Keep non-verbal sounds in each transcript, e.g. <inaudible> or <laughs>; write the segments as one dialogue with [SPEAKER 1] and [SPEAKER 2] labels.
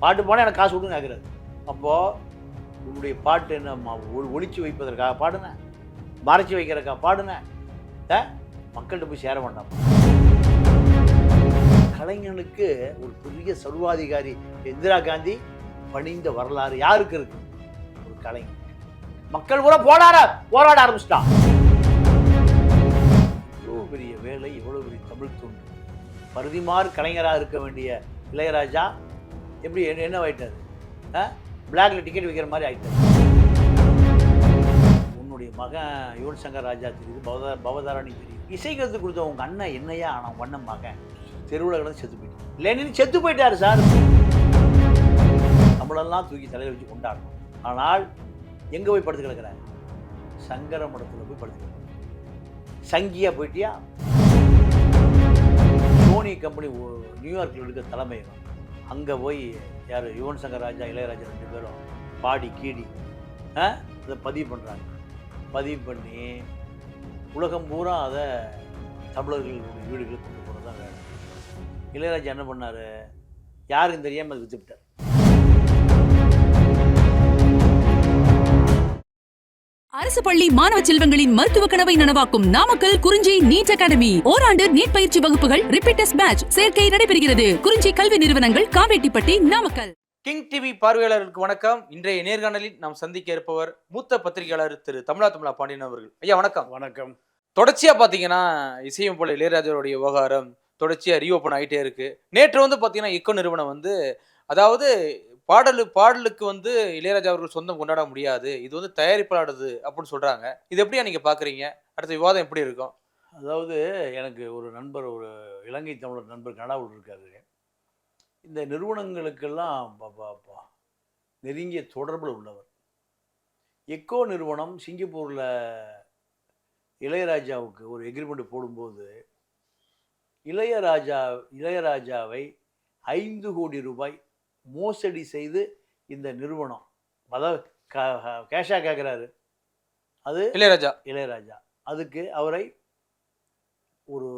[SPEAKER 1] பாட்டு போனால் எனக்கு காசு கொடுங்க கேட்குறாரு அப்போது உன்னுடைய பாட்டு என்ன ஒழிச்சு ஒ- வைப்பதற்காக பாடுனேன் மறைச்சி வைக்கிறதுக்காக பாடுனேன் மக்கள்கிட்ட போய் சேர வேண்டாம். கலைஞனுக்கு ஒரு பெரிய சர்வாதிகாரி இந்திரா காந்தி பணிந்த வரலாறு யாருக்கு இருக்கு? ஒரு கலைஞன் மக்கள் கூட போராட போராட ஆரம்பிச்சிட்டான். இவ்வளோ பெரிய வேலை இவ்வளோ பெரிய தமிழ் தொண்டு பருதிமாறு கலைஞராக இருக்க வேண்டிய இளையராஜா எப்படி என்ன என்ன ஆ? பிளாக்ல டிக்கெட் விற்கிற மாதிரி ஆயிட்டாரு. உன்னுடைய மகன் யுவன் சங்கர் ராஜா தெரியுது. பவத பவதாரணி தெரியுது. இசை கருத்து கொடுத்த உங்க அண்ணன் என்னையா? ஆனா உங்க அண்ணன் மகன். தெருவில் கிடந்து செத்து போயிட்டான் லெனின் செத்து போயிட்டாரு சார். நம்மளெல்லாம் தூக்கி தலையில் வச்சு கொண்டாடணும். ஆனால் எங்கே போய் படுத்து கிடக்குற? சங்கர மடத்தில் போய் படுத்து கிடக்குற. சங்கியா போயிட்டியா? சோனி கம்பெனி நியூயார்க்கில் இருக்க தலைமையகம் அங்கே போய் யார்? யுவன் சங்கர் ராஜா இளையராஜா ரெண்டு பேரும் பாடி கீடி அதை பதிவு பண்ணுறாங்க பதிவு பண்ணி உலகம் பூரா அதை தமிழர்களுடைய வீடுகளுக்கு கொண்டு போகிறது தான் வேலை. இளையராஜா என்ன பண்ணார்? யாருக்கும் தெரியாமல் அதை வித்துப்பிட்டார்
[SPEAKER 2] அரசு பள்ளி மாணவ செல்வங்களின் மருத்துவ கனவை நனவாக்கும் நாமக்கல் குறிஞ்சி நீட் அகாடமி. ஓராண்டு நீட் பயிற்சி வகுப்புகள் ரிப்பீட்டர்ஸ் பேட்ச் சேர்க்கை நடைபெறுகிறது. குறிஞ்சி கல்வி நிறுவனங்கள் காவேட்டிப்பட்டி நாமக்கல்.
[SPEAKER 3] கிங் டிவி பார்வையாளர்களுக்கு வணக்கம். இன்றைய நேர்காணலில் நாம் சந்திக்க இருப்பவர் மூத்த பத்திரிகையாளர் திரு தமிழா தமிழா பாண்டியன் அவர்கள். ஐயா வணக்கம்.
[SPEAKER 1] வணக்கம்.
[SPEAKER 3] தொடர்ச்சியா பாத்தீங்கன்னா இசையும் போல இளையராஜாவுடைய விவகாரம் தொடர்ச்சியா ரீஓப்பன் ஆயிட்டே இருக்கு. நேற்று வந்து பாத்தீங்கன்னா இக்கோ நிறுவனம் வந்து அதாவது பாடலு பாடலுக்கு வந்து இளையராஜா அவர்கள் சொந்தம் கொண்டாட முடியாது. இது வந்து தயாரிப்பாளருது அப்படின்னு சொல்கிறாங்க இது எப்படியா நீங்கள் பார்க்குறீங்க அடுத்த விவாதம் எப்படி இருக்கும்?
[SPEAKER 1] அதாவது எனக்கு ஒரு நண்பர் ஒரு இலங்கை தமிழர் நண்பர் கனடாவில் இருக்காரு. இந்த நிறுவனங்களுக்கெல்லாம் நெருங்கிய தொடர்பில் உள்ளவர். எக்கோ நிறுவனம் சிங்கப்பூரில் இளையராஜாவுக்கு ஒரு எக்ரிமெண்ட் போடும்போது இளையராஜா இளையராஜாவை ஐந்து கோடி ரூபாய் மோசடி செய்து இந்த நிறுவனம். அதாவது கேஷாக கேட்குறாரு அது
[SPEAKER 3] இளையராஜா.
[SPEAKER 1] இளையராஜா. அதுக்கு அவரை ஒரு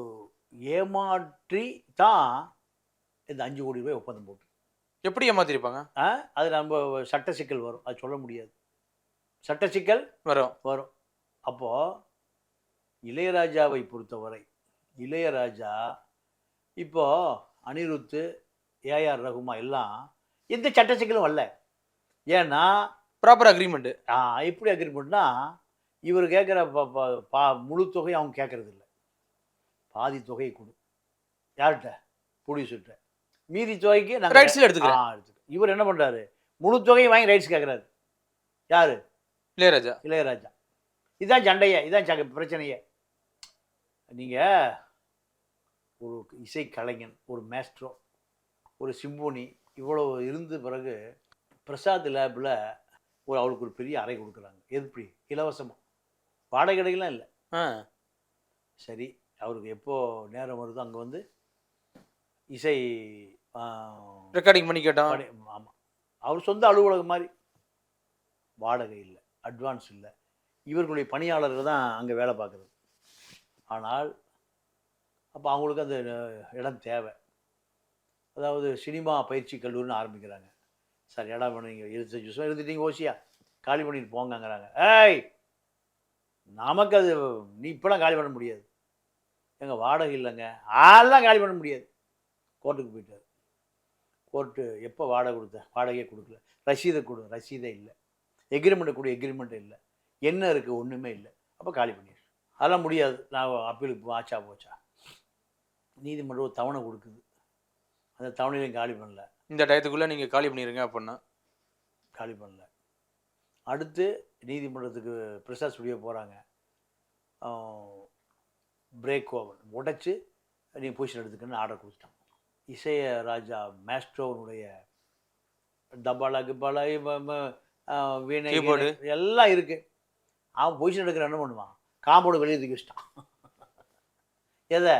[SPEAKER 1] ஏமாற்றி தான் இந்த அஞ்சு கோடி ரூபாய் ஒப்பந்தம் போட்டு.
[SPEAKER 3] எப்படி ஏமாத்திருப்பாங்க?
[SPEAKER 1] ஆ அது நம்ம சட்ட சிக்கல் வரும். அது சொல்ல முடியாது. சட்ட சிக்கல்
[SPEAKER 3] வரும்.
[SPEAKER 1] வரும். அப்போது இளையராஜாவை பொறுத்தவரை இளையராஜா இப்போ அனிருத்து ஏஆர் ரகுமா எல்லாம் எந்த சட்ட சிக்கலும் வரல. ஏன்னா
[SPEAKER 3] ப்ராப்பர் அக்ரிமெண்ட்
[SPEAKER 1] ஆ, எப்படி அக்ரிமெண்ட்னா இவர் கேட்குற பா முழு தொகையை அவங்க கேட்கறது இல்ல. பாதி தொகையை கொடு. யார்கிட்ட? ப்ரொடியூசர்கிட்ட மீதி தொகைக்கு நாங்க-
[SPEAKER 3] ரைட்ஸ்ல எடுத்துக்கிறேன்.
[SPEAKER 1] ஆ, எடுத்துக்கிறோம். இவர் என்ன பண்றாரு? முழு தொகையை வாங்கி ரைட்ஸ் கேட்குறாரு யாரு?
[SPEAKER 3] இளையராஜா.
[SPEAKER 1] இளையராஜா. இதான் சண்டையே இதான் சக பிரச்சனையே. நீங்கள் ஒரு இசை கலைஞன் ஒரு மேஸ்ட்ரோ ஒரு சிம்போனி இவ்வளோ இருந்த பிறகு பிரசாத் லேபில் ஒரு அவளுக்கு ஒரு பெரிய அறை கொடுக்குறாங்க. எப்படி இலவசமாக வாடகை கடைகள்லாம் இல்லை.
[SPEAKER 3] ஆ.
[SPEAKER 1] சரி அவருக்கு எப்போ நேரம் வருதோ அங்கே வந்து இசை
[SPEAKER 3] ரெக்கார்டிங் பண்ணி கேட்டோம்.
[SPEAKER 1] ஆமாம் அவர் சொந்த அலுவலகம் மாதிரி. வாடகை இல்லை அட்வான்ஸ் இல்லை. இவர்களுடைய பணியாளர்கள் தான் அங்கே வேலை பார்க்குறது. ஆனால் அப்போ அவங்களுக்கு அந்த இடம் தேவை. அதாவது சினிமா பயிற்சி கல்லூரின்னு ஆரம்பிக்கிறாங்க. சார் இடம் வேணும் நீங்கள் இருபத்தஞ்சு வருஷம் இருந்துட்டீங்க ஓசியா? காலி பண்ணிட்டு போங்கங்கிறாங்க. ஏய்! நமக்கு அது நீ இப்போலாம் காலி பண்ண முடியாது. எங்கள் வாடகை இல்லைங்க. அதெல்லாம் காலி பண்ண முடியாது. கோர்ட்டுக்கு போயிட்டார். கோர்ட்டு எப்போ வாடகை கொடுத்த? வாடகையே கொடுக்கல. ரசீதை கொடு ரசீதே இல்லை. எக்ரிமெண்ட்டை கொடு எக்ரிமெண்ட்டே இல்லை. என்ன இருக்குது ஒன்றுமே இல்லை. அப்போ காலி பண்ணிடு அதெல்லாம் முடியாது. நான் அப்பீலுக்கு ஆச்சா போச்சா? நீதிமன்றம் ஒரு தவணை கொடுக்குது. அந்த தவணையிலையும் காலி பண்ணல.
[SPEAKER 3] இந்த டயத்துக்குள்ள நீங்க காலி பண்ணிருங்க அப்படின்னா
[SPEAKER 1] காலி பண்ணல. அடுத்து நீதிமன்றத்துக்கு பிரசாத் ஸ்டுடியோ போகிறாங்க பிரேக் ஓவன் உடைச்சு நீ பொசிஷன் எடுத்துக்கன்னு ஆர்டர் கொடுத்துட்டான். இசைய ராஜா மேஸ்ட்ரோனுடைய தபாலா கிபாலா வீணை எல்லாம் இருக்கு. அவன் பொசிஷன் எடுக்கிற என்ன பண்ணுவான்? காம்போடு வெளியே தூக்கி வச்சிட்டான். எதை?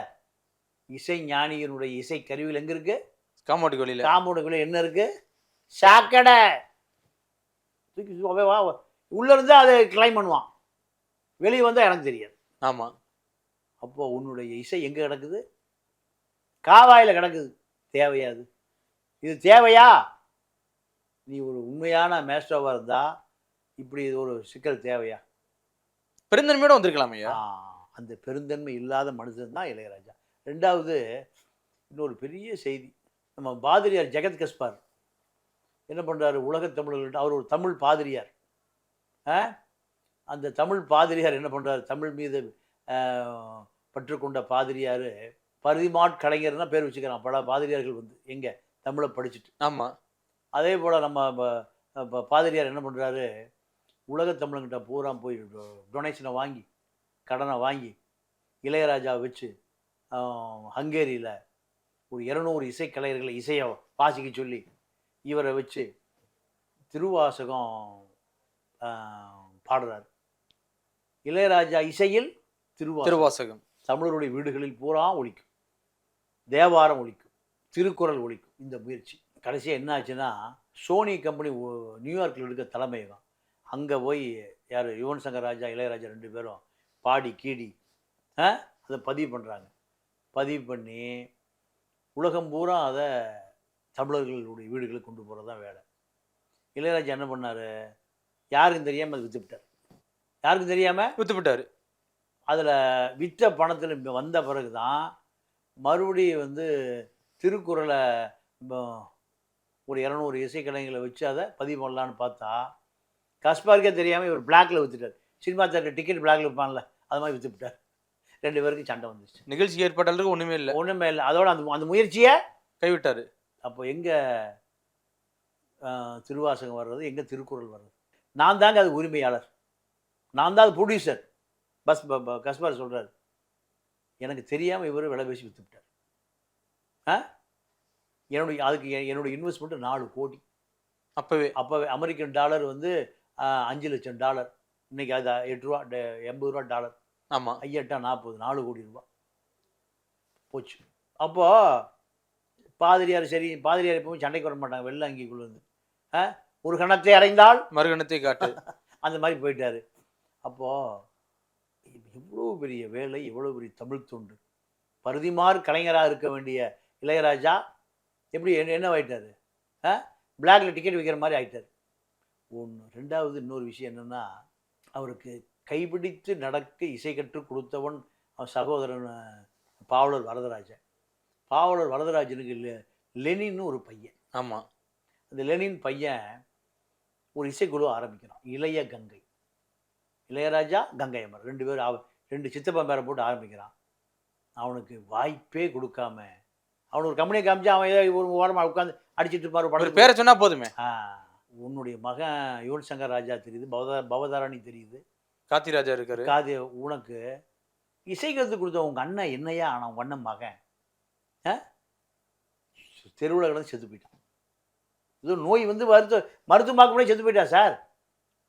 [SPEAKER 1] இசை ஞானியனுடைய இசை கருவியில் எங்கே இருக்கு?
[SPEAKER 3] காமாட்டுக்கு வெளியில
[SPEAKER 1] காம்பவுண்டுக்குள்ள என்ன இருக்கு? சாக்கடை. தூக்கி வா உள்ள இருந்து அதை கிளைம் பண்ணுவான். வெளியே வந்தால் எனக்கு தெரியாது.
[SPEAKER 3] ஆமா.
[SPEAKER 1] அப்போ உன்னுடைய இசை எங்க கிடக்குது? காவாயில் கிடக்குது. தேவையாது இது தேவையா? நீ ஒரு உண்மையான மேஸ்ட்ரோவாக இருந்தால் இப்படி ஒரு சிக்கல் தேவையா?
[SPEAKER 3] பெருந்தன்மையோட வந்திருக்கலாம் ஐயா.
[SPEAKER 1] ஆ, அந்த பெருந்தன்மை இல்லாத மனுஷன் தான் இளையராஜா. ரெண்டாவது இன்னொரு பெரிய செய்தி. நம்ம பாதிரியார் ஜெகத் கஸ்பார். என்ன பண்ணுறாரு உலகத் தமிழர்கள்ட்ட அவர் ஒரு தமிழ் பாதிரியார்? அந்த தமிழ் பாதிரியார் என்ன பண்ணுறாரு தமிழ் மீது ஆ, பற்று கொண்ட பாதிரியார் பரிமாட் கலைஞர்னா பேர் வச்சுக்கிறான். பல பாதிரியார்கள் வந்து எங்கே? தமிழை படிச்சுட்டு.
[SPEAKER 3] ஆமா.
[SPEAKER 1] அதே போல் நம்ம பாதிரியார் என்ன பண்ணுறாரு உலகத் தமிழங்கிட்ட பூரா போய் டொனேஷனை வாங்கி கடனை வாங்கி இளையராஜா வச்சு ஹங்கேரியில் ஒரு இரநூறு இசைக்கலைஞர்களை இசையை வாசிக்க சொல்லி இவரை வச்சு திருவாசகம் பாடுறாரு. இளையராஜா இசையில் திருவாசகம்.
[SPEAKER 3] திருவாசகம்.
[SPEAKER 1] தமிழருடைய வீடுகளில் பூரா ஒலிக்கும். தேவாரம் ஒலிக்கும். திருக்குறள் ஒலிக்கும். இந்த முயற்சி. கடைசியாக என்ன ஆச்சுன்னா சோனி கம்பெனி நியூயார்க்கில் இருக்க தலைமையகம். அங்கே போய் யார்? யுவன் சங்கர் ராஜா இளையராஜா ரெண்டு பேரும் பாடி கீடி அதை பதிவு பண்ணுறாங்க பதிவு பண்ணி உலகம் பூரா அதை தமிழர்களுடைய வீடுகளுக்கு கொண்டு போகிறது தான் வேலை. இளையராஜா என்ன பண்ணார்? யாருக்கும் தெரியாமல் அதை விற்றுவிட்டார் யாருக்கும் தெரியாமல்
[SPEAKER 3] வித்து விட்டாரு
[SPEAKER 1] அதில் விற்ற பணத்தில் வந்த பிறகு தான் மறுபடியும் வந்து திருக்குறளை ஒரு இரநூறு இசைக்கலைஞர்களை வச்சு அதை பதிவு பண்ணலான்னு பார்த்தா கஸ்பாருக்கே தெரியாமல் இவர் பிளாக்ல வித்துட்டார். சினிமா தேட்டர் டிக்கெட் பிளாக்ல விற்பான்ல அது மாதிரி வித்து விட்டார் ரெண்டு பேருக்கு சண்டை வந்துச்சு
[SPEAKER 3] நிகழ்ச்சி ஏற்பட்டாலும் ஒண்ணுமே இல்லை.
[SPEAKER 1] ஒன்றுமே இல்லை. அதோட அந்த அந்த முயற்சியை
[SPEAKER 3] கைவிட்டாரு.
[SPEAKER 1] அப்போ எங்கே திருவாசகம் வர்றது எங்கே திருக்குறள் வர்றது? நான் தாங்க அது உரிமையாளர். நான் தான் அது ப்ரொடியூசர் பஸ் கஸ்பார் சொல்கிறார் எனக்கு தெரியாமல் இவர் விலை பேசி விற்றுவிட்டார் ஆ? என்னுடைய அதுக்கு என்னுடைய இன்வெஸ்ட்மெண்ட்டு நாலு கோடி.
[SPEAKER 3] அப்பவே.
[SPEAKER 1] அப்போ அமெரிக்கன் டாலர் வந்து அஞ்சு லட்சம் டாலர். இன்னைக்கு அது எட்டு ரூபா எண்பது ரூபா டாலர்.
[SPEAKER 3] ஆமா.
[SPEAKER 1] ஐயட்டா நாற்பது நாலு கோடி ரூபாய். போச்சு. அப்போது பாதிரியார் சரி பாதிரியார் எப்பவும் சண்டைக்கு வர மாட்டாங்க வெள்ளை அங்கிக்குள்ள இருந்து ஆ? ஒரு கணத்தை அறைந்தால்
[SPEAKER 3] மறுகணத்தை காட்டு. <laughs>
[SPEAKER 1] அந்த மாதிரி போயிட்டாரு. அப்போது எவ்வளோ பெரிய வேலை எவ்வளோ பெரிய தமிழ் தொண்டு. பருதிமார் கலைஞராக இருக்க வேண்டிய இளையராஜா எப்படி என்ன என்ன ஆ? பிளாக்ல டிக்கெட் விற்கிற மாதிரி ஆயிட்டாரு. ஒன்று ரெண்டாவது இன்னொரு விஷயம் என்னென்னா அவருக்கு கைபிடித்து நடக்க இசை கற்றுக் கொடுத்தவன் அவன் சகோதரன் பாவலர் வரதராஜன். பாவலர் வரதராஜனுக்கு லெ- லெனின்னு ஒரு பையன்.
[SPEAKER 3] ஆமா.
[SPEAKER 1] அந்த லெனின் பையன் ஒரு இசைக்குழு ஆரம்பிக்கிறான். இளைய கங்கை. இளையராஜா கங்கை அமர் ரெண்டு பேரும் அவ ரெண்டு சித்தப்பன் பேரை போட்டு ஆரம்பிக்கிறான். அவனுக்கு வாய்ப்பே கொடுக்காம அவன் ஒரு கம்பெனியை காமிச்சு அவன் ஏதோ ஒரு ஓரமாக உட்காந்து அடிச்சிட்டு இருப்பார் படம்
[SPEAKER 3] பேரை சொன்னா போதுமே.
[SPEAKER 1] உன்னுடைய மகன் யுவன் சங்கர் ராஜா தெரியுது பவதா பவதாரணி தெரியுது.
[SPEAKER 3] காத்தி ராஜா இருக்காரு.
[SPEAKER 1] காது உனக்கு இசை கற்றுக் கொடுத்த உங்க அண்ணன் என்னையா? ஆனா உங்க அண்ணன் மகன். தெருவில் கிடந்து செத்து போயிட்டான். இது நோய் வந்து மருத்துவ மருத்துவம் பார்க்க முடியாது செத்து போயிட்டா சார்?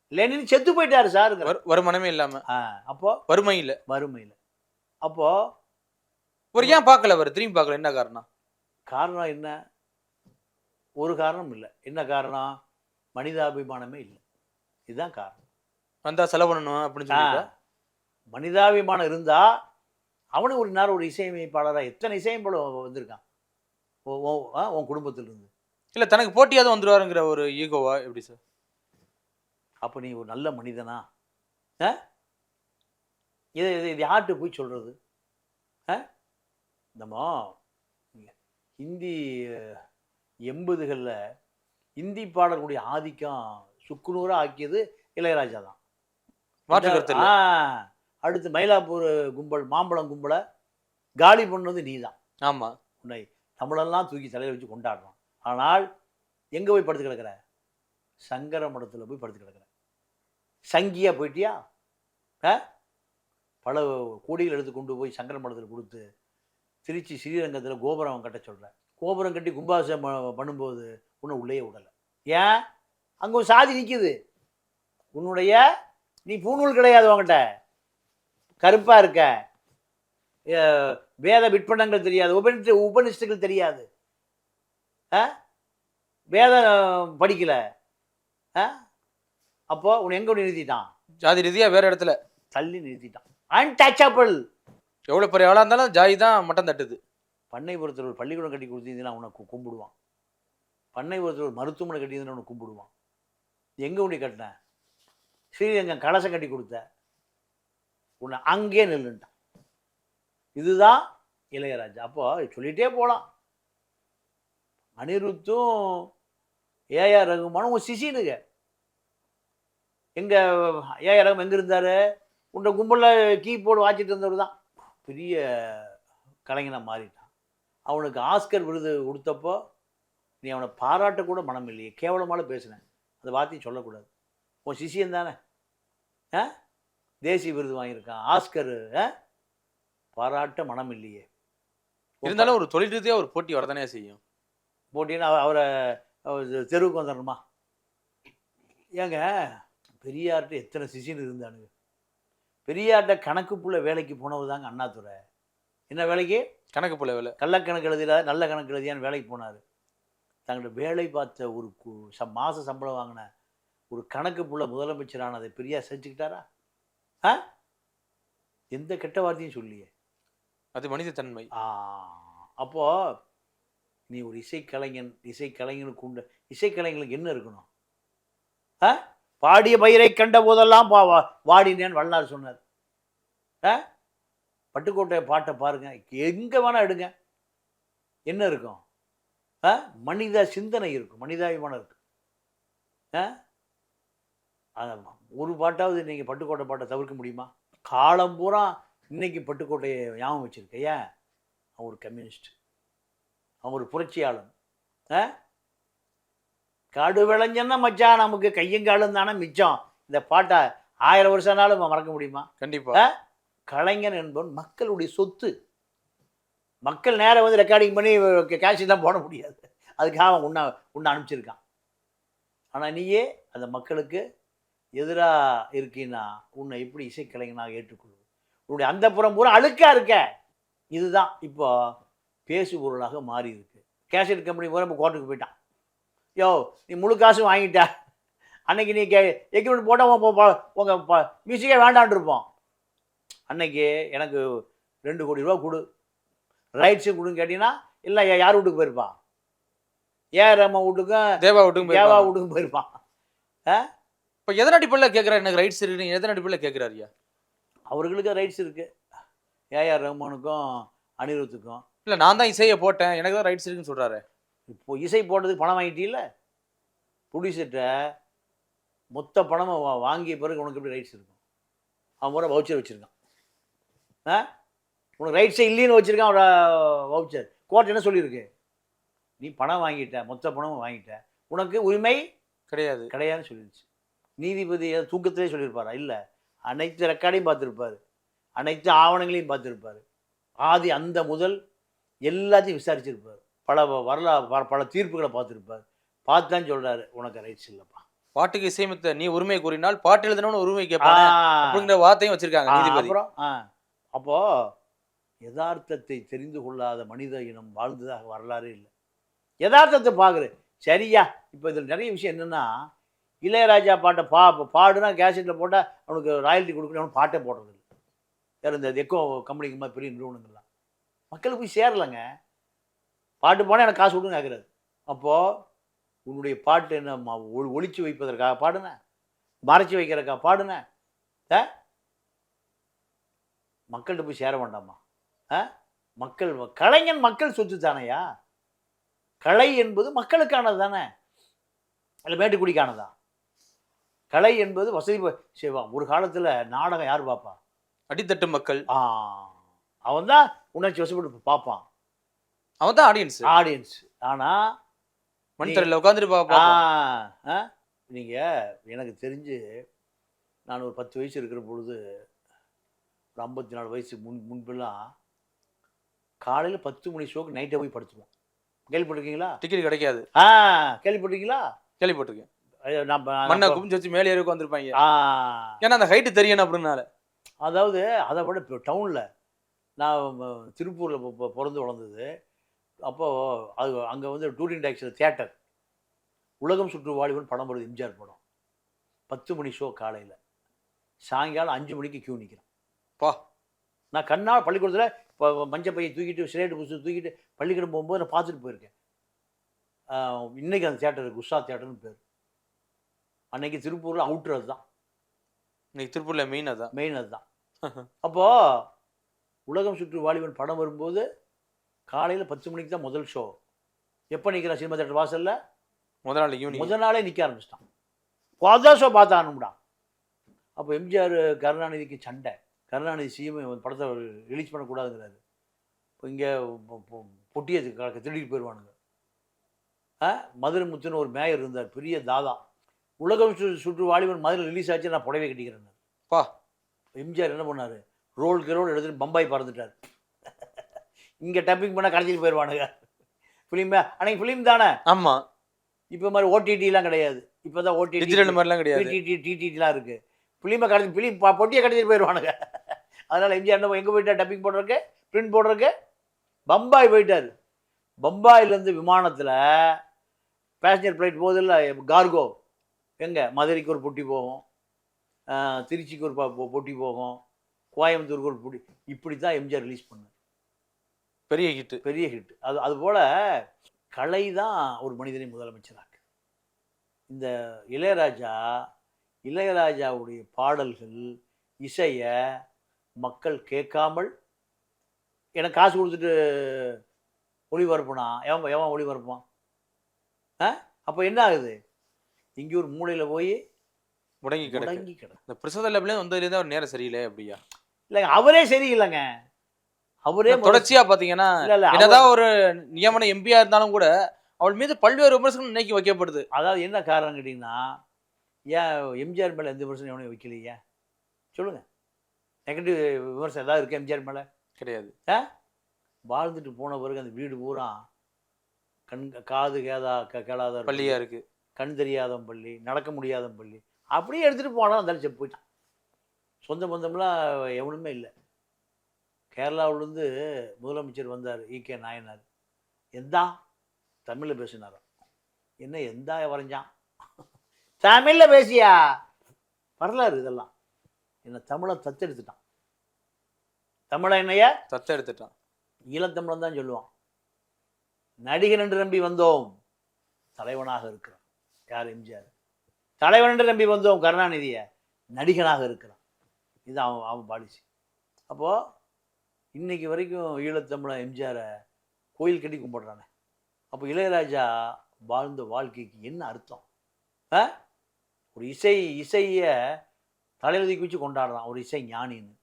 [SPEAKER 1] லெனின் செத்து போயிட்டாரு சார்
[SPEAKER 3] வரு- வருமானமே இல்லாம.
[SPEAKER 1] அப்போ?
[SPEAKER 3] வறுமை இல்ல.
[SPEAKER 1] வறுமையில் அப்போ?
[SPEAKER 3] ஒரு ஏன் பார்க்கல அவர் திரும்பி பார்க்கல. என்ன காரணம்?
[SPEAKER 1] காரணம் என்ன? ஒரு காரணம் இல்லை. என்ன காரணம்? மனிதாபிமானமே இல்லை. இதுதான் காரணம்.
[SPEAKER 3] வந்தா செலவு பண்ணணும் அப்படின்னு
[SPEAKER 1] ஆ,
[SPEAKER 3] சொல்லிட்டா
[SPEAKER 1] மனிதாபிமானம் இருந்தா அவனும் ஒரு நேரம் ஒரு இசையமைப்பாளராக எத்தனை இசையமைப்பாளர் வந்திருக்கான்? ஓ ஓ ஆ, உன் குடும்பத்துல இருந்து
[SPEAKER 3] இல்ல தனக்கு போட்டியாவது வந்துருவாருங்கிற ஒரு ஈகோவா எப்படி சார்?
[SPEAKER 1] அப்போ நீ ஒரு நல்ல மனிதனா? ஆ? இது இது இது யார்கிட்ட போய் சொல்றது? ஆ? நம்ம ஹிந்தி எண்பதுகளில் ஹிந்தி பாடல்களுடைய ஆதிக்கம் சுக்குநூறாக ஆக்கியது இளையராஜா தான்.
[SPEAKER 3] மாற்று
[SPEAKER 1] அடுத்து மயிலாப்பூர் கும்பல் மாம்பழம் கும்பலை காலி பண்ணது நீ தான்
[SPEAKER 3] ஆமா.
[SPEAKER 1] உன்னை தமிழெல்லாம் தூக்கி தலையில் வச்சு கொண்டாடுறோம். ஆனால் எங்கே போய் படுத்து கிடக்குற? சங்கர மடத்தில் போய் படுத்து கிடக்குற. சங்கியா போயிட்டியா? பல கோடிகள் எடுத்து கொண்டு போய் சங்கர மடத்தில் கொடுத்து திருச்சி ஸ்ரீரங்கத்தில் கோபுரம் கட்ட சொல்ற. கோபுரம் கட்டி கும்பாபிஷேகம் ப- பண்ணும்போது உன்னை உள்ளே விடலை. ஏன்? அங்கே ஒரு சாதி நிற்கிது உன்னுடைய நீ பூநூல் கிடையாது உன்கிட்ட. கருப்பாக இருக்க. வேத விற்பனங்கள் தெரியாது. உபனிஷ உபனிஷத்துகள் தெரியாது. ஆ? வேதம் படிக்கல. ஆ? அப்போ உன்னை எங்கே நிறுத்திட்டான்?
[SPEAKER 3] ஜாதி ரீதியா வேற இடத்துல.
[SPEAKER 1] தள்ளி நிறுத்திட்டான். அன்டச்சபிள்
[SPEAKER 3] எவ்வளவு பெரிய ஆளா இருந்தாலும் ஜாதி தான் மட்டம் தட்டுது.
[SPEAKER 1] பண்ணைபுரத்தில் ஒரு பள்ளிக்கூடம் கட்டி கொடுத்தீங்கன்னா உனக்கு கும்பிடுவான். பண்ணைபுரத்தில் ஒரு மருத்துவமனை கட்டியிருந்தேன்னு ஒன்று கும்பிடுவான். எங்கே உண்டி கட்டினேன் ஸ்ரீரங்கம் கலசம் கட்டி கொடுத்த உன்னை அங்கேயே நில்லுட்டான். இதுதான் இளையராஜா. அப்போ சொல்லிகிட்டே போகலாம் அனிருத்தும் ஏஆர் ரகுமானும் உன் சிசினுங்க எங்கள் ஏஆர் ரகுமான் எங்கே இருந்தார்? உன்னை கும்பலில் கீபோர்டு வாச்சிட்டு இருந்தவர் தான். பெரிய கலைஞனாக மாறிட்டான். அவனுக்கு ஆஸ்கர் விருது கொடுத்தப்போ நீ அவனை பாராட்ட கூட மனம் இல்லையே. கேவலமாக பேசினேன் அந்த வார்த்தையும் சொல்லக்கூடாது. உன் சிஷியன் தானே? ஆ? தேசிய விருது வாங்கியிருக்கான். ஆஸ்கர் பாராட்ட மனம் இல்லையே.
[SPEAKER 3] இருந்தாலும் ஒரு தொழில் ரீதியா ஒரு போட்டி வரதானே செய்யும்.
[SPEAKER 1] போட்டின்னு அவ- அவரை தெருவுக்கு வந்துடணுமா? ஏங்க பெரியார்கிட்ட எத்தனை சிஷியன் இருந்தானுங்க? பெரியார்கிட்ட கணக்கு புள்ள வேலைக்கு போனவர் தாங்க அண்ணாதுரை. என்ன வேலைக்கு?
[SPEAKER 3] கணக்கு போல வேலை
[SPEAKER 1] கள்ளக்கணக்கு எழுதில நல்ல கணக்கு எழுதியான்னு வேலைக்கு போனார். தங்களோட வேலை பார்த்த ஒரு மாத சம்பளம் வாங்கின ஒரு கணக்கு புள்ள முதலமைச்சரானதை பெரியார் செஞ்சுக்கிட்டாரா? ஆ? எந்த கெட்ட வார்த்தையும் சொல்லியே.
[SPEAKER 3] அது மனித தன்மை.
[SPEAKER 1] ஆ அப்போ நீ ஒரு இசைக்கலைஞன் இசைக்கலைஞனுக்கு உண்டு. இசைக்கலைஞனுக்கு என்ன இருக்கணும்? ஆ? பாடிய பயிரை கண்ட போதெல்லாம் பா வாடினேன்னு வல்லார் சொன்னார். ஆ? பட்டுக்கோட்டை பாட்டை பாருங்க. எங்கே வேணா எடுங்க. என்ன இருக்கும்? ஆ? மனித சிந்தனை இருக்கும். மனிதாபிமானம் இருக்கு ஆ? ஒரு பாட்டாவது நீங்கள் பட்டுக்கோட்டை பாட்டை தவிர்க்க முடியுமா? காலம் பூரா இன்னைக்கு பட்டுக்கோட்டையை ஞாபகம் வச்சிருக்க. ஏன்? அவன் ஒரு கம்யூனிஸ்ட். அவன் ஒரு புரட்சியாளன். ஆ? காடு விளைஞ்சன்னா மச்சான் நமக்கு கையங்காலும் தானே மிச்சம். இந்த பாட்டை ஆயிரம் வருஷம்னாலும் மறக்க முடியுமா?
[SPEAKER 3] கண்டிப்பா.
[SPEAKER 1] கலைஞன் என்பவன் மக்களுடைய சொத்து. மக்கள் நேரம் வந்து ரெக்கார்டிங் பண்ணி கேஷெல்லாம் போட முடியாது. அதுக்காக அவன் உன்னை உன்னை அனுப்பிச்சிருக்கான். ஆனால் நீயே அந்த மக்களுக்கு எதிராக இருக்கீன்னா உன்னை எப்படி இசைக்கலைஞனாக ஏற்றுக்கொள்வது? உன்னுடைய அந்த புறம் பூரா அழுக்கா இருக்க. இதுதான் இப்போ பேசு பொருளாக மாறி இருக்கு கேசட் கம்பெனி பூரா இப்போ கோர்ட்டுக்கு போயிட்டான். யோ நீ முழு காசும் வாங்கிட்ட. அன்னைக்கு நீ கே எக்யூப்மெண்ட் போட்டால் உங்கள் மியூசிக்கே வேண்டான்னு இருப்போம். அன்னைக்கு எனக்கு ரெண்டு கோடி ரூபா கொடு. ரைட்ஸு கொடுன்னு கேட்டீங்கன்னா இல்லை யார் வீட்டுக்கு போயிருப்பான் ஏ ரம்ம வீட்டுக்கும்
[SPEAKER 3] தேவா விட்டுக்கும்
[SPEAKER 1] தேவா. வீட்டுக்கும் போயிருப்பான்.
[SPEAKER 3] இப்ப எதன் அடிப்படையில் கேட்கிறாரு எனக்கு ரைட்ஸ் இருக்கு? எதன் அடிப்படையில் கேட்கிறாருயா
[SPEAKER 1] அவர்களுக்கு ரைட்ஸ் இருக்கு. ஏஆர் ரஹ்மானுக்கும் அனிருத்துக்கும்.
[SPEAKER 3] இல்ல நான் தான் இசையை போட்டேன். எனக்கு தான் ரைட்ஸ் இருக்குன்னு சொல்றாரு.
[SPEAKER 1] இப்போ இசை போட்டதுக்கு பணம் வாங்கிட்டீல்ல? ப்ரொடியூசர்கிட்ட மொத்த பணமும் வா- வாங்கிய பிறகு உனக்கு எப்படி ரைட்ஸ் இருக்கும்? அவன் பூரா வவுச்சர் வச்சுருக்கான். ஆ? உனக்கு ரைட்ஸே இல்லைன்னு வச்சுருக்கான் ஒரு வவுச்சர் கோர்ட் என்ன சொல்லியிருக்கு? நீ பணம் வாங்கிட்ட மொத்த பணமும் வாங்கிட்ட. உனக்கு உரிமை
[SPEAKER 3] கிடையாது.
[SPEAKER 1] கிடையாதுன்னு சொல்லிடுச்சு நீதிபதி தூக்கத்திலே சொல்லியிருப்பாரா? இல்லை. அனைத்து ரெக்கார்டையும் பார்த்துருப்பாரு. அனைத்து ஆவணங்களையும் பார்த்துருப்பாரு. ஆதி அந்த முதல் எல்லாத்தையும் விசாரிச்சிருப்பார். பல வ- வரலா ப- பல தீர்ப்புகளை பார்த்துருப்பார். பார்த்து தான் சொல்கிறாரு உனக்கு ரைட்ஸ் இல்லைப்பா.
[SPEAKER 3] பாட்டுக்கு இசையமைத்த நீ உரிமை கூறினால் பாட்டு எழுதணும்னு உரிமை கேட்பாங்க அப்படிங்கிற வார்த்தையும் வச்சிருக்காங்க
[SPEAKER 1] அப்புறம் அப்போ யதார்த்தத்தை தெரிந்து கொள்ளாத மனித இனம் வாழ்ந்ததாக வரலாறு இல்லை. யதார்த்தத்தை பார்க்குற சரியா? இப்போ இதில் நிறைய விஷயம் என்னென்னா இளையராஜா பாட்டை பா பாடுனா கேசட்டில் போட்டால் அவனுக்கு ராயல்ட்டி கொடுக்கணும். அவனுக்கு பாட்டே போடுறதில்ல. வேறு இந்த எக்கோ கம்பெனிக்கு மாதிரி பெரிய நிறுவனங்கள்லாம். மக்களுக்கு போய் சேரலைங்க. பாட்டு போனால் எனக்கு காசு கொடுங்க கேட்குறாரு அப்போது உன்னுடைய பாட்டு என்ன ம- ஒ- வைப்பதற்காக பாடுனேன் மறைச்சி வைக்கிறதுக்காக பாடுனேன் ஆ? மக்கள்கிட்ட போய் சேர வேண்டாமா? ஆ? மக்கள் கலைஞன் மக்கள் சொத்து தானையா? கலை என்பது மக்களுக்கானது தானே? இல்லை மேட்டுக்குடிக்கானதா? கலை என்பது வசதி வா, ஒரு காலத்தில் நாடகம் யார் பார்ப்பா
[SPEAKER 3] அடித்தட்டு மக்கள்.
[SPEAKER 1] ஆ அவன் தான் உணர்ச்சி வசப்பட்டு பார்ப்பான்
[SPEAKER 3] அவன் தான் ஆடியன்ஸ்
[SPEAKER 1] ஆடியன்ஸ் ஆனால்
[SPEAKER 3] மணித்தரையில் உட்காந்துட்டு பார்ப்போம்
[SPEAKER 1] நீங்கள் எனக்கு தெரிஞ்சு நான் ஒரு பத்து வயசு இருக்கிற பொழுது ஒரு ஐம்பத்தி நாலு வயசு முன் முன்பெல்லாம் காலையில் பத்து மணி ஷோக்கு நைட்டே போய் படுத்துருவோம் கேள்விப்பட்டிருக்கீங்களா?
[SPEAKER 3] டிக்கெட் கிடைக்காது.
[SPEAKER 1] ஆ கேள்விப்பட்டிருக்கீங்களா?
[SPEAKER 3] கேள்விப்பட்டிருக்கேன்.
[SPEAKER 1] ப-
[SPEAKER 3] மண்ணை
[SPEAKER 1] நான்
[SPEAKER 3] குமிஞ்சு வச்சு மேலே ஏறி உட்காந்துருப்பாங்க
[SPEAKER 1] ஆ.
[SPEAKER 3] ஏன்னா அந்த ஹைட்டு தெரியணும் அப்படின்னால.
[SPEAKER 1] அதாவது அதை விட இப்போ டவுனில் நான் திருப்பூரில் பிறந்து வளர்ந்தது. அப்போது அது அங்கே வந்து டூரிங் டாக்ஸில் தியேட்டர். உலகம் சுற்று வாலிபன் படம் வருது எம்ஜிஆர் படம். பத்து மணி ஷோ காலையில். சாயங்காலம் அஞ்சு மணிக்கு கியூ நிற்கிறேன்
[SPEAKER 3] பா.
[SPEAKER 1] நான் கண்ணால் பள்ளிக்கூடத்தில் இப்போ மஞ்சள் பையை தூக்கிட்டு சிலேட்டு புஸ்தகம் தூக்கிட்டு பள்ளிக்கூடம் போகும்போது நான் பார்த்துட்டு போயிருக்கேன். ஆஹ் இன்னைக்கு அந்த தேட்டருக்கு உஷா தேட்டர்னு பேர். அன்னைக்கு திருப்பூரில் அவுட்ரு அதுதான்
[SPEAKER 3] இன்னைக்கு திருப்பூர்ல மெயின் அதான்.
[SPEAKER 1] மெயின் அதுதான் <laughs> அப்போ உலகம் சுற்று வாலிபன் படம் வரும்போது காலையில் பத்து மணிக்கு தான் முதல் ஷோ எப்போ நிற்கிறான் சினிமா தேட்டர் வாசல்ல?
[SPEAKER 3] முதல் நாள் ஈவினிங்
[SPEAKER 1] முதல் நாளே நிற்க ஆரம்பிச்சிட்டான். முதல் ஷோ பார்த்தானும்டா அப்போ எம்ஜிஆர் கருணாநிதிக்கு சண்டை. கருணாநிதி சிஎம் படத்தை ரிலீஸ் பண்ணக்கூடாதுங்கிறாரு. இப்போ இங்கே பொட்டியை க- திருடிட்டு போயிடுவானுங்க. மதுரை முத்துன்னு ஒரு மேயர் இருந்தார் பெரிய தாதா. உலகம் சு சுற்று வாலிபன் மதுரை ரிலீஸ் ஆச்சு நான் புடவை கட்டிக்கிறேன்
[SPEAKER 3] பா.
[SPEAKER 1] எம்ஜிஆர் என்ன பண்ணார்? ரோல் எடுத்துட்டு பம்பாய் பறந்துட்டார். இங்கே டப்பிங் பண்ணால் கடத்திட்டு போயிடுவானுங்க ஃபிலிம் அன்னைக்கு ஃபிலிம் தானே?
[SPEAKER 3] ஆமா.
[SPEAKER 1] இப்போ மாதிரி ஓடிடிலாம் கிடையாது. இப்போ தான் ஓடிடி
[SPEAKER 3] டிஜிட்டல் மாதிரிலாம் கிடையாது.
[SPEAKER 1] டிடி டிடிலாம் இருக்குது ஃபிலிமை கடத்தி ஃபிலிம் பொட்டியை கடத்திட்டு போயிடுவானுங்க அதனால் எம்ஜிஆர் என்ன எங்கே போயிட்டார்? டப்பிங் போடுறதுக்கு? பிரிண்ட் போடுறதுக்கு? பம்பாய் போயிட்டார். பம்பாயிலேருந்து விமானத்தில் பேசஞ்சர் ஃப்ளைட் போகுதில்ல கார்கோ. எங்கே? மதுரைக்கு ஒரு பொட்டி போகும். திருச்சிக்கு ஒரு பொட்டி போகும். கோயம்புத்தூருக்கு ஒரு பொட்டி. இப்படி தான் எம்ஜிஆர் ரிலீஸ் பண்ணார்.
[SPEAKER 3] பெரிய ஹிட்
[SPEAKER 1] பெரிய ஹிட் அது அதுபோல் கலை தான் ஒரு மனிதனை முதலமைச்சராக்கு. இந்த இளையராஜா இளையராஜாவுடைய பாடல்கள் இசையை மக்கள் கேட்காமல் எனக்கு காசு கொடுத்துட்டு ஒளிபரப்புனா எவன் எவன் ஒளிபரப்பான் ஆ? அப்போ என்ன ஆகுது? இங்கே ஒரு மூலையில் போய்
[SPEAKER 3] முடங்கி கிடக்கு.
[SPEAKER 1] முடங்கி கிடக்கு.
[SPEAKER 3] இந்த பிரசாத லேப்ல வந்ததுலேருந்து அவர் நேரம் சரியில்லை அப்படியா?
[SPEAKER 1] இல்லைங்க அவரே சரியில்லைங்க. அவரே
[SPEAKER 3] தொடர்ச்சியா பாத்தீங்கன்னா என்னதான் ஒரு நியமன எம்பியா இருந்தாலும் கூட அவள் மீது பல்வேறு விமர்சனம் இன்னைக்கு வைக்கப்படுது.
[SPEAKER 1] அதாவது என்ன காரணம் கேட்டிங்கன்னா ஏன் எம்ஜிஆர் மேலே எந்த விமர்சனம் எவனையும் வைக்கலையே? சொல்லுங்க. நெகட்டிவ் விமர்சனம் ஏதாவது இருக்கு எம்ஜிஆர் மேலே?
[SPEAKER 3] கிடையாது.
[SPEAKER 1] வாழ்ந்துட்டு போன பிறகு அந்த வீடு பூரா கண் காது கேதா கேளாத
[SPEAKER 3] பள்ளியா இருக்கு.
[SPEAKER 1] கண் தெரியாதவன் பள்ளி நடக்க முடியாதவன் பள்ளி அப்படியே எடுத்துகிட்டு போனான் அந்த செப்பு போயிட்டான். சொந்த பந்தம்லாம் எவனுமே இல்லை. கேரளாவிலேருந்து முதலமைச்சர் வந்தார் ஈகே நாயனார். எந்தா? தமிழில் பேசினாராம் என்ன எந்தா வரைஞ்சான்? தமிழில் பேசியா? வரலாறு இதெல்லாம். என்ன தமிழை தத்தெடுத்துட்டான். தமிழை என்னைய
[SPEAKER 3] தத்த எடுத்துட்டான்
[SPEAKER 1] ஈழத்தமிழன் தான் சொல்லுவான். நடிகன் என்று நம்பி வந்தோம். தலைவனாக இருக்கிறான் யார் எம்ஜிஆர்? தலைவன் நம்பி வந்தோம் கருணாநிதியை நடிகனாக இருக்கிறான். இது அவன் அவன் பாலிசி அப்போது இன்னைக்கு வரைக்கும் ஈழத்தமிழன் எம்ஜிஆரை கோயில் கட்டி கும்பிடுறானே. அப்போ இளையராஜா வாழ்ந்த வாழ்க்கைக்கு என்ன அர்த்தம்? ஆ? ஒரு இசை இசையை தலையில் தூக்கி வச்சு கொண்டாடுறான் ஒரு இசை ஞானின்னு.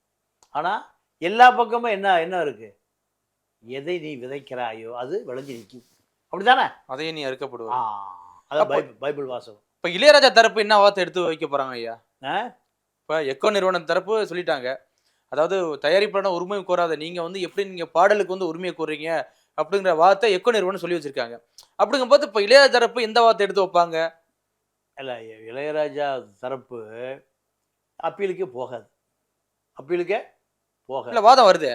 [SPEAKER 1] ஆனால் எல்லா பக்கமும் என்ன என்ன இருக்குது எதை நீ விதைக்கிறாயோ அது விளைஞ்சு நிற்கும். அப்படிதானே
[SPEAKER 3] அதையும் நீ
[SPEAKER 1] ஆ.
[SPEAKER 3] அறுக்கப்படுவ
[SPEAKER 1] அதான் பைபிள் பைபிள் வாசகம்.
[SPEAKER 3] இப்ப இளையராஜா தரப்பு என்ன வார்த்தை எடுத்து வைக்க போறாங்க ஐயா?
[SPEAKER 1] ஆ?
[SPEAKER 3] இப்ப எக்கோ நிறுவனம் தரப்பு சொல்லிட்டாங்க. அதாவது தயாரிப்பாளர் உரிமை கோராத நீங்க வந்து எப்படி நீங்க பாடலுக்கு வந்து உரிமையை கோருறீங்க அப்படிங்கிற வார்த்தை எக்கோ நிறுவனம் சொல்லி வச்சிருக்காங்க. அப்படிங்கும்போது இப்ப இளையராஜா தரப்பு எந்த வார்த்தை எடுத்து வைப்பாங்க?
[SPEAKER 1] இல்லை இளையராஜா தரப்பு அப்பீலுக்கே போகாது. அப்பீலுக்கே போகாது.
[SPEAKER 3] இல்ல வாதம் வருது?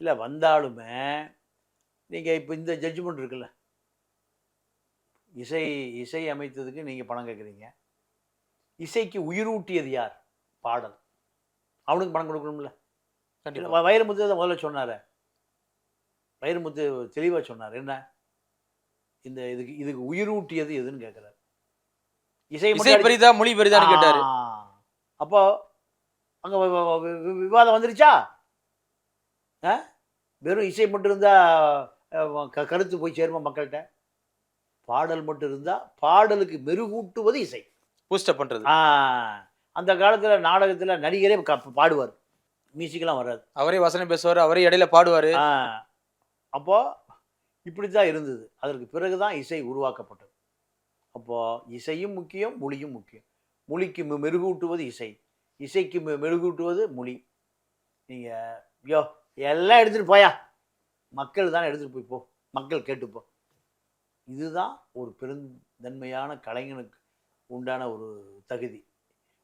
[SPEAKER 1] இல்லை வந்தாலுமே நீங்கள் இப்போ இந்த ஜட்ஜ்மெண்ட் இருக்குல்ல இசை இசை அமைத்ததுக்கு நீங்கள் பணம் கேட்குறீங்க. இசைக்கு உயிரூட்டியது யார்? பாடல். அவனுக்கு பணம் கொடுக்கணும்ல.
[SPEAKER 3] கண்டிப்பா.
[SPEAKER 1] வ- வைரமுத்து தான் முதல்ல சொன்னார். வைரமுத்து தெளிவாக சொன்னார். என்ன? இந்த இதுக்கு இதுக்கு உயிரூட்டியது எதுன்னு கேட்குறாரு. இசை
[SPEAKER 3] பெரிதா மொழி பெரிதான்னு கேட்டாரு.
[SPEAKER 1] அப்போ அங்கே விவாதம் வந்துருச்சா? ஆ? வெறும் இசை மட்டும் இருந்தால் கருத்து போய் சேருமா மக்கள்கிட்ட? பாடல் மட்டும் இருந்தால் பாடலுக்கு மெருகூட்டுவது இசை.
[SPEAKER 3] பூஸ்டப் பண்றது.
[SPEAKER 1] ஆ அந்த காலத்தில் நாடகத்தில் நடிகரே பாடுவார். மியூசிக்கெல்லாம் வராது.
[SPEAKER 3] அவரே வசனம் பேசுவாரு அவரே இடையில பாடுவாரு.
[SPEAKER 1] ஆ அப்போ இப்படி தான் இருந்தது. அதற்கு பிறகு தான் இசை உருவாக்கப்பட்டது. அப்போ இசையும் முக்கியம் மொழியும் முக்கியம். மொழிக்கு மெருகூட்டுவது இசை. இசைக்கு மெருகூட்டுவது மொழி. நீங்கள் யோ எல்லாம் எடுத்துகிட்டு போயா. மக்கள் தானே எடுத்துகிட்டு போய் போ. மக்கள் கேட்டுப்போ. இதுதான் ஒரு பெருந்தன்மையான கலைஞனுக்கு உண்டான ஒரு தகுதி.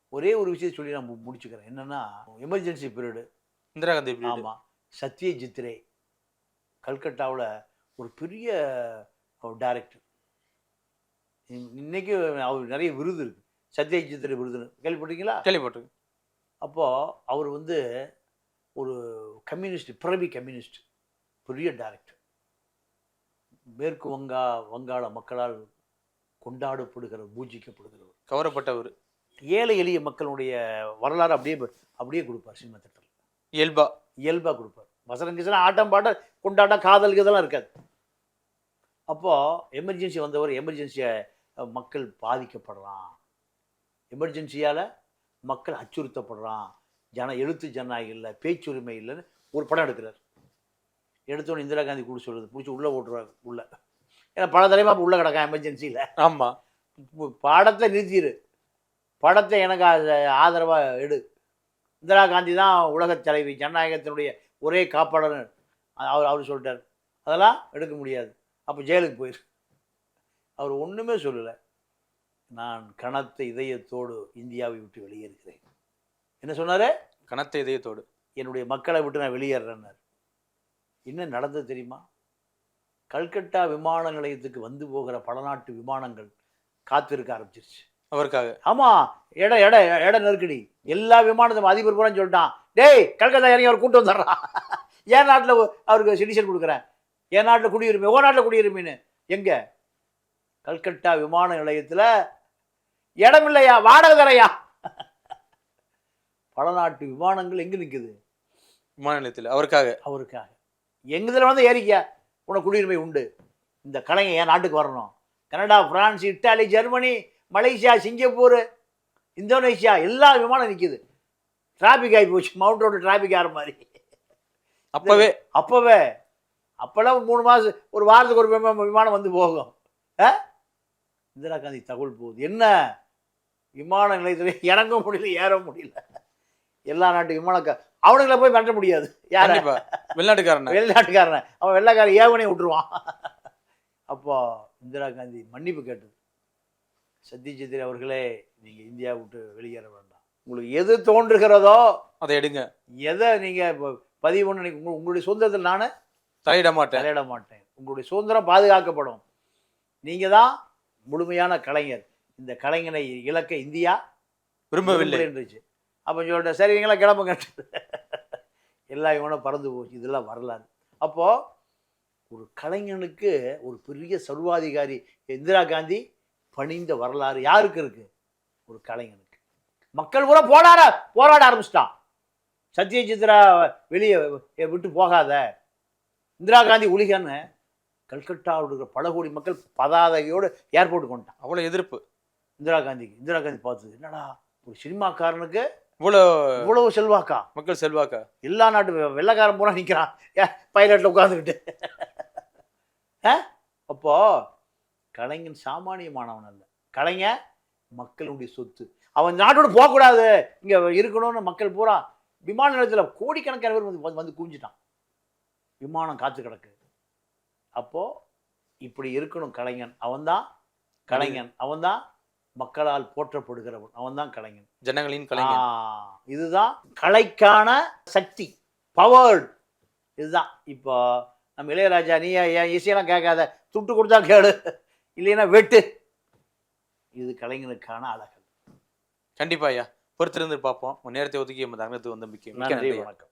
[SPEAKER 1] ஒரே ஒரு விஷயத்தை சொல்லி நான் முடிச்சுக்கிறேன். என்னென்னா எமர்ஜென்சி பீரியடு
[SPEAKER 3] இந்திரா காந்தி.
[SPEAKER 1] ஆமாம் சத்யஜித் ரே. கல்கட்டாவில் ஒரு பெரிய டைரக்டர் இன்னைக்கு அவர் நிறைய விருது இருக்கு. சத்யஜித் ரே விருதுன்னு. கேள்விப்பட்டீங்களா
[SPEAKER 3] கேள்விப்பட்டிருக்கேன்.
[SPEAKER 1] அப்போது அவர் வந்து ஒரு கம்யூனிஸ்ட் பிறவி கம்யூனிஸ்ட் பெரிய டைரக்டர் மேற்கு வங்கா வங்காள மக்களால் கொண்டாடப்படுகிற பூஜிக்கப்படுகிறவர்.
[SPEAKER 3] கவரப்பட்டவர்.
[SPEAKER 1] ஏழை எளிய மக்களுடைய வரலாறு அப்படியே அப்படியே கொடுப்பார் சினிமா திட்டத்தில்
[SPEAKER 3] இயல்பா.
[SPEAKER 1] இயல்பாக கொடுப்பார். வசனம் கிசனம் ஆட்டம் பாட்டம் கொண்டாட்டம் காதல் இதெல்லாம் இருக்காது. அப்போது எமர்ஜென்சி வந்தவர் எமர்ஜென்சியை மக்கள் பாதிக்கப்படுறான் எமர்ஜென்சியால் மக்கள் அச்சுறுத்தப்படுறான் ஜன எழுத்து ஜனநாயகம் இல்லை பேச்சுரிமை இல்லைன்னு ஒரு படம் எடுக்கிறார். எடுத்தோன்னு இந்திரா காந்தி கூட சொல்லுது பிடிச்சி உள்ளே ஓட்டுறாரு உள்ள. ஏன்னா பல தலைமா உள்ள கிடக்கான் எமர்ஜென்சியில்
[SPEAKER 3] ஆமா.
[SPEAKER 1] பாடத்தை நிறுத்திடு படத்தை எனக்கு ஆதரவாக எடு. இந்திரா காந்தி தான் உலகத் தலைவி ஜனநாயகத்தினுடைய ஒரே காப்பாளர் அவர் அவர் சொல்லிட்டார். அதெல்லாம் எடுக்க முடியாது. அப்போ ஜெயிலுக்கு போயிரு. அவர் ஒன்றுமே சொல்லலை. நான் கனத்த இதயத்தோடு இந்தியாவை விட்டு வெளியேறுகிறேன். என்ன சொன்னார்?
[SPEAKER 3] கனத்த இதயத்தோடு.
[SPEAKER 1] என்னுடைய மக்களை விட்டு நான் வெளியேறேன்னார். என்ன நடந்தது தெரியுமா? கல்கட்டா விமான நிலையத்துக்கு வந்து போகிற பல நாட்டு விமானங்கள் காத்திருக்க ஆரம்பிச்சிருச்சு.
[SPEAKER 3] அவருக்காக.
[SPEAKER 1] ஆமா இட இட இட நெருக்கடி. எல்லா விமானத்தும் அதிபர் பூரா சொல்லிட்டான் டேய் கல்கத்தா இறங்கி அவர் கூட்டு வந்துடுறான் <laughs> என் நாட்டில் அவருக்கு சிட்டிசன் கொடுக்குறேன். என் நாட்டில் குடியுரிமை ஓ நாட்டில் குடியுரிமைன்னு. எங்க? கல்கட்டா விமான நிலையத்தில் இடம் இல்லையா வாடகை தரையா? <laughs> பல நாட்டு விமானங்கள் எங்க நிக்குது?
[SPEAKER 3] விமான நிலையத்தில் அவருக்காக.
[SPEAKER 1] அவருக்காக. எங்கதில் வந்து ஏறிக்க உனக்கு குடியுரிமை உண்டு. இந்த கலைஞர் என் நாட்டுக்கு வரணும்? Canada France Italy Germany Malaysia Singapore Indonesia எல்லா விமானம் நிற்கிது டிராபிக் ஆகி போச்சு. மவுண்ட் ரோடு டிராபிக் ஆகிற மாதிரி?
[SPEAKER 3] அப்பவே.
[SPEAKER 1] அப்போவே. அப்போல்லாம் மூணு மாதம் ஒரு வாரத்துக்கு ஒரு விமா- விமானம் வந்து போகும். ஆ? இந்திரா காந்தி தகவல் போகுது. என்ன? விமான நிலையத்தில் இறங்க முடியல ஏற முடியல. எல்லா நாட்டு விமான அவனுங்களை போய் மிரட்ட முடியாது. யாரை?
[SPEAKER 3] வெளிநாட்டுக்காரன.
[SPEAKER 1] வெளிநாட்டுக்காரனை. அவன் வெள்ளைக்காரன் ஏவனே விட்டுருவான். அப்போ இந்திரா காந்தி மன்னிப்பு கேட்டது. சத்யஜித்ரே அவர்களே நீங்கள் இந்தியா விட்டு வெளியேற வேண்டாம். உங்களுக்கு எது தோன்றுகிறதோ
[SPEAKER 3] அதை எடுங்க.
[SPEAKER 1] எதை நீங்கள் பதிவு பண்ண உங்களுடைய சுதந்திரத்தில் நான்
[SPEAKER 3] தலையிட மாட்டேன்.
[SPEAKER 1] தலையிட மாட்டேன். உங்களுடைய சுதந்திரம் பாதுகாக்கப்படும். நீங்கள் தான் முழுமையான கலைஞர். இந்த கலைஞனை இழக்க இந்தியா
[SPEAKER 3] விரும்பவில்லை.
[SPEAKER 1] இருந்துச்சு அப்போ சொல்லிட்டேன் சரி நீங்களா கிளம்புங்க. எல்லா இவனும் பறந்து போச்சு. இதெல்லாம் வரலாறு. அப்போது ஒரு கலைஞனுக்கு ஒரு பெரிய சர்வாதிகாரி இந்திரா காந்தி பணிந்த வரலாறு யாருக்கு இருக்கு? ஒரு கலைஞனுக்கு. மக்கள் பூரா போராட போராட ஆரம்பிச்சிட்டான். சத்யஜித்ரா வெளியே விட்டு போகாத. இந்திரா காந்தி ஒழிகன்னு கல்கட்டாவில் இருக்கிற பல கோடி மக்கள் பதாதையோடு ஏர்போர்ட் கொண்டான்
[SPEAKER 3] அவ்வளவு எதிர்ப்பு.
[SPEAKER 1] இந்திரா காந்திக்கு. இந்திரா காந்தி பார்த்தது என்னடா ஒரு சினிமாக்காரனுக்கு
[SPEAKER 3] இவ்வளோ
[SPEAKER 1] இவ்வளவு செல்வாக்கா?
[SPEAKER 3] மக்கள் செல்வாக்கா?
[SPEAKER 1] எல்லா நாட்டு வெள்ளைக்காரன் பூரா நிற்கிறான் பைலட்டில் உட்காந்துக்கிட்டு அப்போ கலைஞன் சாமானியமானவன் அல்ல. கலைஞன் மக்களுடைய சொத்து. அவன் நாட்டோட போகக்கூடாது. இங்கே இருக்கணும்னு மக்கள் பூரா விமான நிலையத்தில் கோடிக்கணக்கான பேர் வந்து வந்து குவிஞ்சிட்டான். விமானம் காத்து கிடக்கு. அப்போ இப்படி இருக்கணும் கலைஞன். அவன்தான் கலைஞன். அவன்தான் மக்களால் போற்றப்படுகிறவன். அவன்தான் கலைஞன்.
[SPEAKER 3] ஜனங்களின் கலைஞர்
[SPEAKER 1] ஆ, இதுதான் கலைக்கான சக்தி பவர்டு இதுதான். இப்போ நம்ம இளையராஜா நீ என் இசையெல்லாம் கேட்காத? துட்டு கொடுத்தா கேளு. இல்லைன்னா வெட்டு. இது கலைஞனுக்கான அழகு
[SPEAKER 3] கண்டிப்பா ஐயா. பொறுத்திருந்து பார்ப்போம். நேரத்தை ஒதுக்கி நம்ம தங்கத்துக்கு வந்து மிக்க மிக்க
[SPEAKER 1] நன்றி
[SPEAKER 3] நன்றி ஐயா.
[SPEAKER 1] வணக்கம்.